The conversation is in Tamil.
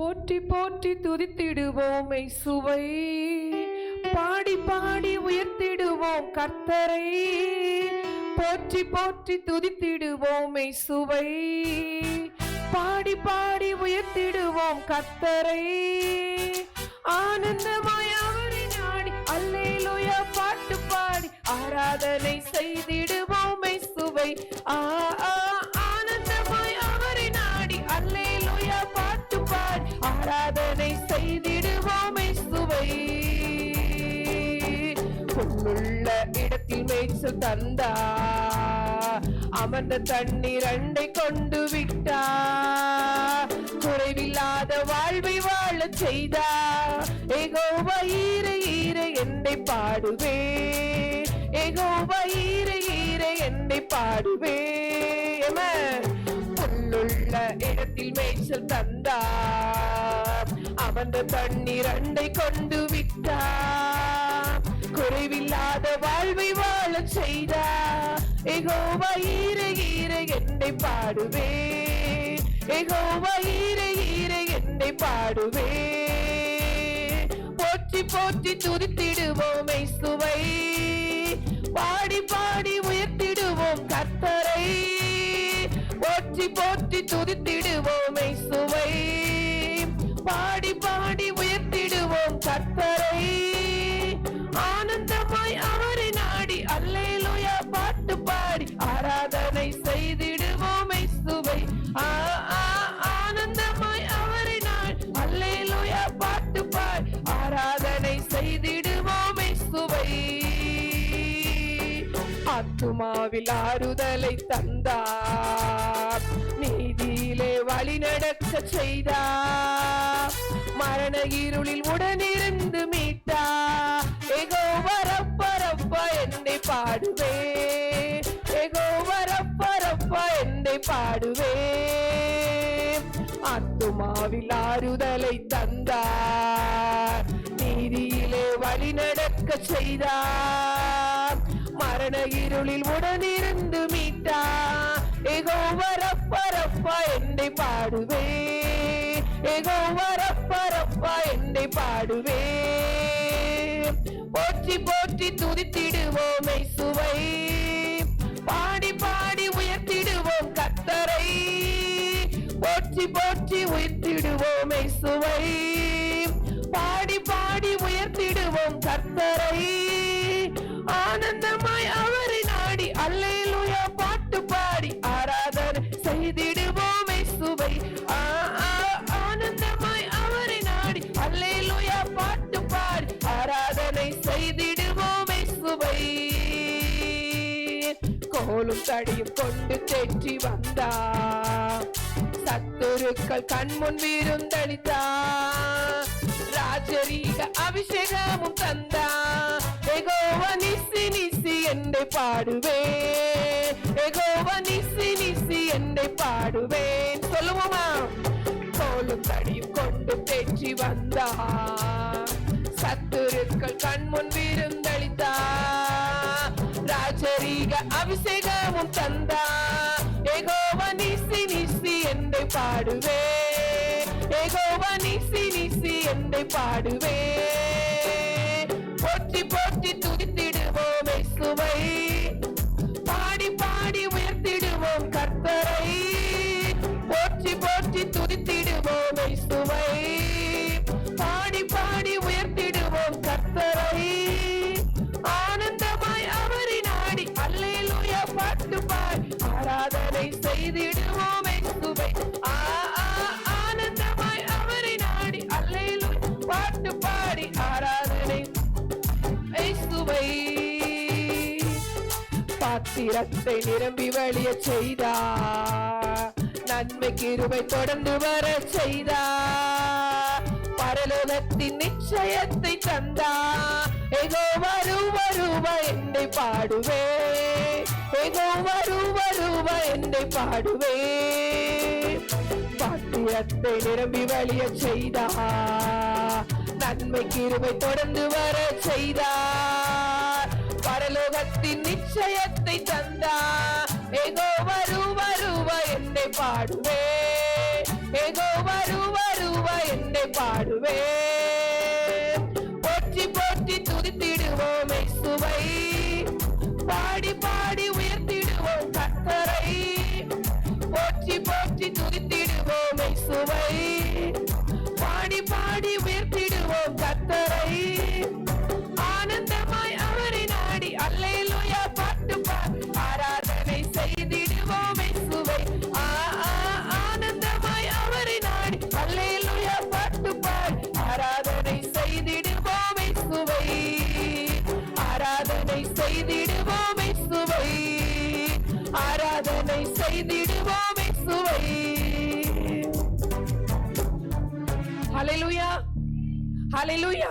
போற்றி போற்றி துதித்திடுவோம் சுவை பாடி பாடி உயர்த்திடுவோம் கர்த்தரை. போற்றி போற்றி துதித்திடுவோம் சுவை பாடி பாடி உயர்த்திடுவோம் கர்த்தரை. ஆனந்தமாய் அவரை நாடி அல்லேலோயா பாட்டு பாடி ஆராதனை செய்திடுவோம் சுவை ஆ அதனை செய்திடுவோமே சுவை. புல்லுள்ள இடத்தில் மேய்ச்சல் தந்தா. அமர்ந்த தண்ணீர் அண்டை கொண்டு விட்டா. குறைவில்லாத வாழ்வை வாழ செய்தா. ஏகோவா ஈர ஈர என்னை பாடுவே. ஏகோவா ஈர ஈர என்னை பாடுவே. புல்லுள்ள இடத்தில் மேய்ச்சல் தந்தா. அமர்ந்த பன்னிரண்டை கொண்டு விட்டா. குறைவில்லாத வாழ்வை வாழ செய்தா. எகோவா ஈர ஈர என்னை பாடுவே. எகோவா ஈர ஈர என்னை பாடுவே. போற்றி போற்றி துதித்திடுவோமை சுவை பாடி பாடி உயர்த்திடுவோம் கத்தரை போற்றி போற்றி துதித்திடுவோமை சுவை பாடி செய்திடுவோமை சுவை ஆனந்தமாய் அவரை நாள் அல்லேலூயா பாட்டு பாய். ஆராதனை செய்திடுவோமை சுவை ஆத்துமாவில் ஆறுதலை தந்தார். நீதியிலே வழி நடக்க செய்தார். மரண இருளில் உடனிருந்து பாடுவேன். ஆத்துமாவில் ஆறுதலை தந்தார். நீதியிலே வழி நடக்க செய்தார். மரண இருளில் உடனிருந்து மீட்டா எகோ வரப்பரப்பா என்னை பாடுவே. எகோ வரப்பரப்பா என்னை பாடுவே. போற்றி போற்றி துதித்திடுவோம். உயர்த்திடுவோம் ஆனந்தமாய் அவரை நாடி அல்லேலூயா பாட்டு பாடி ஆராதனை செய்திடுவோமே சுவை ஆனந்தமாய் அவரை நாடி அல்லேலூயா பாட்டு பாடி ஆராதனை செய்திடுவோமே சுவை கோலும் தடியும் கொண்டு தேற்றி வந்தா சத்துருக்கள் கண்முன் விருந்தளித்தா. ராஜரீக அபிஷேகமும் தந்தா. எகோவ நிசி நிசி என்னை பாடுவேன் எகோவ நிசி நிசி என்னை பாடுவேன் சொல்லுவோமா? கோலும் தடியும் கொண்டு தேற்றி வந்தா. சத்துருக்கள் கண்முன் விருந்தளித்தா. ராஜரீக அபிஷேகமும் தந்தா. எகோவ நிசி நிசி என்னை பாடுவேன் எகோவ என்னை பாடுவே. போற்றி போற்றி துதித்திடுவோம் சுவை பாடி பாடி உயர்த்திடுவோம் கர்த்தரை. போற்றி போற்றி துதித்திடுவோம் சுவை பாடி பாடி உயர்த்திடுவோம் கர்த்தரை. ஆனந்தமாய் அவரை நாடி அல்லேலூயா பாட்டு பாடி ஆராதனை செய்திடுவோம் பாத்திரத்தை நிரம்பி வழிய செய்தா? நன்மை கிருபை தொடர்ந்து வர செய்தா? பரலோகத்தின் நிச்சயத்தை தந்தா? எகோ வரும் வருவ என்னை பாடுவே. எகோ வரும் வருவ என்னை பாடுவே. பாத்திரத்தை நிரம்பி வழிய செய்தா? நன்மை கிருபை தொடர்ந்து வர செய்தா? பரலோகத்தின் நிச்சயத்தை தந்தா ஏகோ வரு வருவ என்னை பாடுவே ஏகோ வரு வருவ என்னை பாடுவே போற்றி போற்றி துதித்திடுவோம் சுவை பாடி பாடி ஆராதனை செய்திடுவோம் சுவை ஹalleluya ஹalleluya